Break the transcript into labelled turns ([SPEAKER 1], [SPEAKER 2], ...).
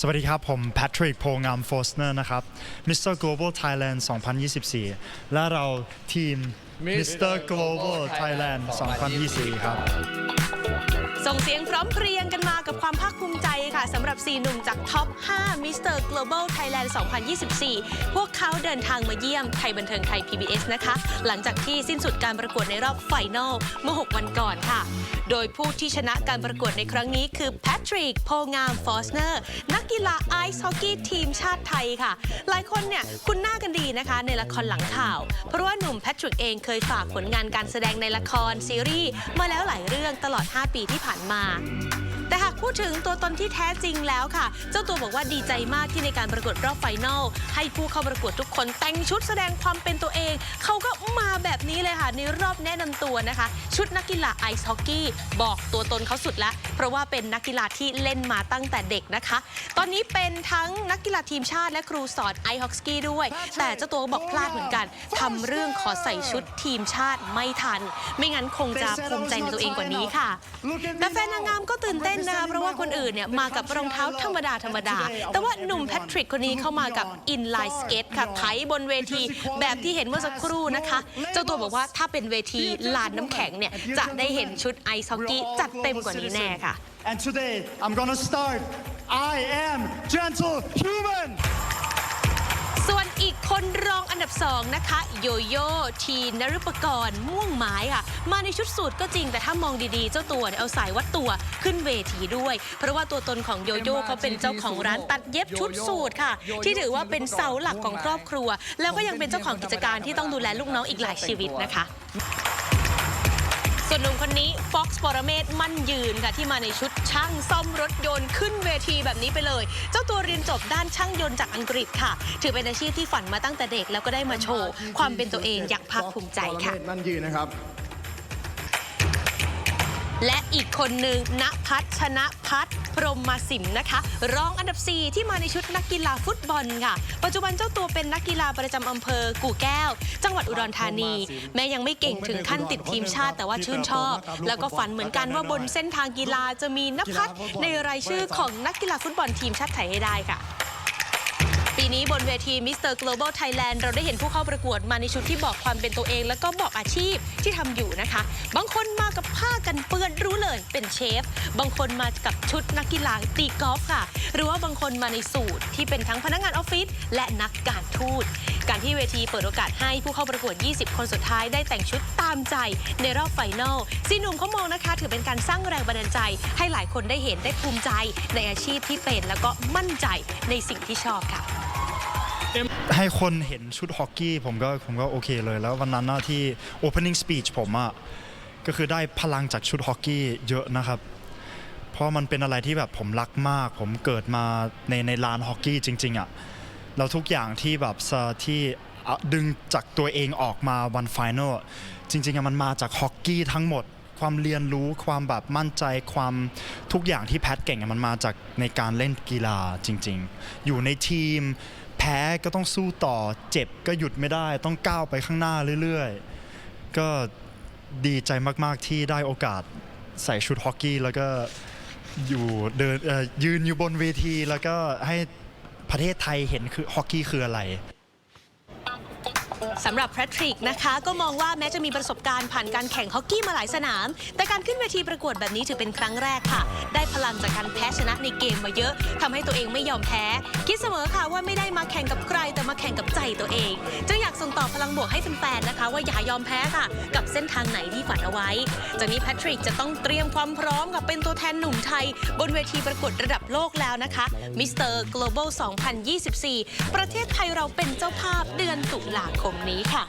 [SPEAKER 1] สวัสดีครับ ผมแพทริกโพงามโฟสเนอร์นะครับ Mr. Global Thailand 2024 และเราทีม Mr. Global Thailand 2024 ครับ
[SPEAKER 2] ส่งเสียงพร้อมเพรียงกันมากับความภาคภูมิใจค่ะสำหรับ 4 หนุ่มจากท็อป 5 Mr. Global Thailand 2024 พวกเขาเดินทางมาเยี่ยมไทยบันเทิงไทย PBS นะคะ หลังจากที่สิ้นสุดการประกวดในรอบไฟนอลเมื่อ 6 วันก่อนค่ะ โดยผู้ที่ชนะการประกวดในครั้งนี้คือแพทริกโพงามฟอสเนอร์ นักกีฬาไอซ์ฮอกกี้ทีมชาติไทยค่ะ หลายคนเนี่ยคุ้นหน้ากันดีนะคะ ในละครหลังข่าว เพราะว่าหนุ่มแพทริกเองเคยฝากผลงานการแสดงในละครซีรีส์มาแล้วหลายเรื่องตลอด 5 ปีที่ผ่านมา แต่หากพูดถึงตัวตนที่แท้จริงแล้วค่ะ เจ้าตัวบอกว่าดีใจมากที่ในการประกวดรอบไฟนอลให้ผู้เข้าประกวดทุกคนแต่งชุดแสดงความเป็นตัวเอง เขาก็มาแบบนี้เลยค่ะในรอบแนะนำตัวนะคะ ชุดนักกีฬาไอซ์ฮอกกี้บอกตัวตนเขาสุดล้วเพราะว่าเป็นนักกีฬาที่เล่นมาตั้งแต่เด็กนะคะ ตอนนี้เป็นทั้งนักกีฬาทีมชาติและครูสอนไอซ์ฮอกกี้ด้วย แต่เจ้าตัวบอกพลาดเหมือนกันทำเรื่องขอใส่ชุดทีมชาติไม่ทัน ไม่งั้นคงจะภูมิใจในตัวเองกว่านี้ค่ะแต่แฟนนางงามก็ตื่นเต้นนะคะเพราะว่าคนอื่นเนี่ยมากับรองเท้าธรรมดาธรรมดา แต่ว่าหนุ่มแพทริกคนนี้เข้ามากับอินไลน์สเก็ตค่ะไถบนเวทีแบบที่เห็นเมื่อสักครู่นะคะ เจ้าตัวบอกว่าถ้าเป็นเวทีลานน้ำแข็งเนี่ยจะได้เห็นชุดไอซ์ฮอกกี้จัดเต็มกว่านี้แน่ค่ะ
[SPEAKER 1] And today I'm gonna start I am gentle human
[SPEAKER 2] ส่วนอีกคนรองอันดับ2นะคะ โยโย่ทีนรุปกรณ์ม่วงไม้ค่ะ มาในชุดสูทก็จริงแต่ถ้ามองดีๆ เจ้าตัวเนี่ยเอาสายวัดตัวขึ้นเวทีด้วย เพราะว่าตัวตนของโยโย่เขาเป็นเจ้าของร้านตัดเย็บชุดสูทค่ะ ที่ถือว่าเป็นเสาหลักของครอบครัว แล้วก็ยังเป็นเจ้าของกิจการที่ต้องดูแลลูกน้องอีกหลายชีวิตนะคะ ส่วนหนุ่มคนนี้ฟ็อกซ์ปรเมศมั่นยืนค่ะที่มาในชุดช่างซ่อมรถยนต์ขึ้นเวทีแบบนี้ไปเลย เจ้าตัวเรียนจบด้านช่างยนต์จากอังกฤษค่ะ ถือเป็นอาชีพที่ฝันมาตั้งแต่เด็กแล้วก็ได้มาโชว์ ความเป็นตัวเองอย่างภาคภูมิใจค่ะ
[SPEAKER 3] มั่นยืนนะครับ
[SPEAKER 2] และอีกคนหนึ่งณพัฒชนะพัฒน์พรหมมาสิมนะคะ รองอันดับ 4 ที่มาในชุดนักกีฬาฟุตบอลค่ะ ปัจจุบันเจ้าตัวเป็นนักกีฬาประจำอำเภอกู่แก้ว จังหวัดอุดรธานี แม้ยังไม่เก่งถึงขั้นติดทีมชาติ แต่ว่าชื่นชอบ แล้วก็ฝันเหมือนกันว่าบนเส้นทางกีฬาจะมีนภัสในรายชื่อของนักกีฬาฟุตบอลทีมชาติไทยให้ได้ค่ะ ปีนี้บนเวทีมิสเตอร์ Global Thailand เราได้เห็นผู้เข้าประกวดมาในชุดที่บอกความเป็นตัวเอง แล้วก็บอกอาชีพที่ทำอยู่นะคะ บางคนมากับผ้ากันเปื้อนรู้เลยเป็นเชฟ บางคนมากับชุดนักกีฬาตีกอล์ฟค่ะ หรือว่าบางคนมาในสูตรที่เป็นทั้งพนักงานออฟฟิศและนักการทูต การที่เวทีเปิดโอกาสให้ผู้เข้าประกวด 20 คนสุดท้ายได้แต่งชุดตามใจในรอบไฟนอลซีหนุ่มเขามองนะคะ ถือเป็นการสร้างแรงบันดาลใจ ให้หลายคนได้เห็นได้ภูมิใจในอาชีพที่เป็นแล้วก็มั่นใจในสิ่งที่ชอบค่ะ
[SPEAKER 1] ให้คนเห็นชุดฮอกกี้ผมก็ผมก็โอเคเลย แล้ววันนั้นนะที่ opening speech ผมอะก็คือได้พลังจากชุดฮอกกี้เยอะนะครับ เพราะมันเป็นอะไรที่แบบผมรักมาก ผมเกิดมาในในลานฮอกกี้จริง ๆอะแล้วทุกอย่างที่แบบที่ดึงจากตัวเองออกมาวันไฟนลจริงๆอะมันมาจากฮอกกี้ทั้งหมด ความเรียนรู้ความแบบมั่นใจความทุกอย่างที่แพทเก่งอะมันมาจากในการเล่นกีฬาจริง ๆ อยู่ในทีม พ้ก็ต้องสู้ต่อ เจ็บก็หยุดไม่ได้ ต้องก้าวไปข้างหน้าเรื่อยๆ ก็ดีใจมากๆที่ได้โอกาสใส่ชุดฮอกกี้แล้วก็อยู่เดินเอ่อยืนอยู่บนเวที แล้วก็ให้ประเทศไทยเห็นคือฮอกกี้คืออะไร
[SPEAKER 2] สำหรับแพทริกนะคะ ก็มองว่าแม้จะมีประสบการณ์ผ่านการแข่งฮอกกี้มาหลายสนาม แต่การขึ้นเวทีประกวดแบบนี้ถือเป็นครั้งแรกค่ะ ได้พลังจากการแพ้ชนะในเกมมาเยอะทำให้ตัวเองไม่ยอมแพ้ คิดเสมอค่ะว่าไม่ได้มาแข่งกับใคร แต่มาแข่งกับใจตัวเองจึงอยากส่งต่อพลังบวกให้แฟนๆนะคะ ว่าอย่ายอมแพ้ค่ะ กับเส้นทางไหนที่ฝันเอาไว้จากนี้แพทริกจะต้องเตรียมความพร้อมกับเป็นตัวแทนหนุ่มไทย บนเวทีประกวดระดับโลกแล้วนะคะมิสเตอร์ Global 2024 ประเทศไทยเราเป็นเจ้าภาพเดือนตุลาคมนี้ค่ะ